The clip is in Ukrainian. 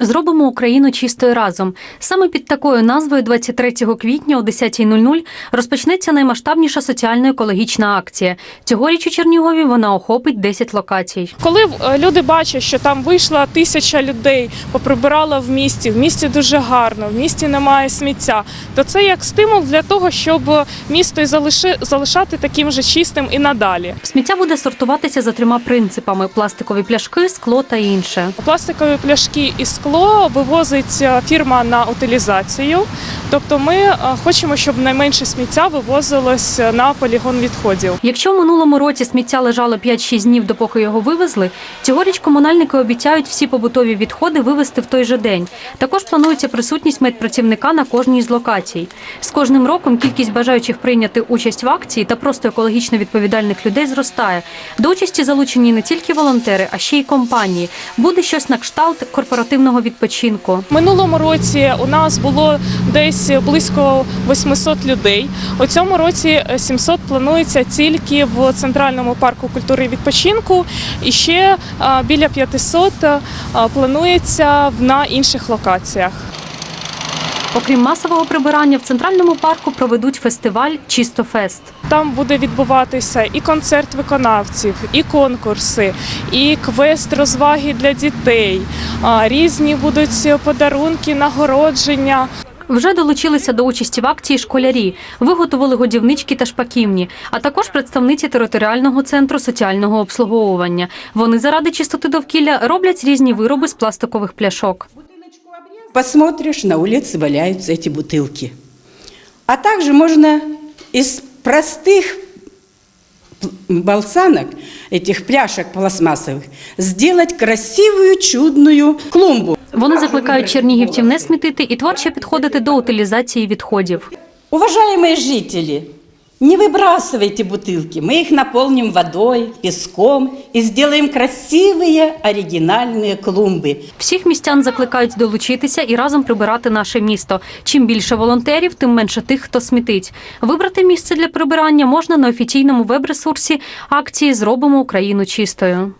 Зробимо Україну чистою разом. Саме під такою назвою 23 квітня о 10.00 розпочнеться наймасштабніша соціально-екологічна акція. Цьогоріч у Чернігові вона охопить 10 локацій. Коли е, люди бачать, що там вийшла тисяча людей, поприбирала в місті, в місті дуже гарно, в місті немає сміття, то це як стимул для того, щоб місто і залиши, залишати таким же чистим і надалі. Сміття буде сортуватися за трьома принципами: пластикові пляшки, скло та інше. Пластикові пляшки і скло вивозить е, фірма на утилізацію. Тобто ми е, хочемо, щоб найменше сміття вивозилось на полігон відходів. Якщо в минулому році сміття лежало 5-6 днів, допоки його вивезли, цьогоріч комунальники обіцяють всі побутові відходи вивезти в той же день. Також планується присутність медпрацівника на кожній з локацій. З кожним роком кількість бажаючих прийняти участь в акції та просто екологічно відповідальних людей зростає. До участі залучені не тільки волонтери, а ще й компанії. Буде щось на кшталт корпоративного відпочинку. Минулому році у нас було десь близько 800 людей. У цьому році 700 планується тільки в центральному парку культури і відпочинку, і ще біля 500 а, планується на інших локаціях. Окрім масового прибирання, в центральному парку проведуть фестиваль Чистофест. Там буде відбуватися і концерт виконавців, і конкурси, і квест розваги для дітей. Різні будуть подарунки, нагородження. Вже долучилися до участі в акції школярі, виготовили годівнички та шпаківні, а також представниці територіального центру соціального обслуговування. Вони заради чистоти довкілля роблять різні вироби з пластикових пляшок Посмотришь, на улице валяются эти бутылки. А также можно из простых п- балсанок, этих пляшек пластмассовых, сделать красивую чудную клумбу. Вони закликають чернігівців не смітити і творчо підходити до утилізації відходів. Уважаемые жители, не выбрасывайте бутылки, мы их наполним водой, песком и сделаем красивые оригинальные клумбы. Всіх містян закликають долучитися і разом прибирати наше місто. Чим більше волонтерів, тим менше тих, хто смітить. Вибрати місце для прибирання можна на офіційному веб-ресурсі акції Зробимо Україну чистою.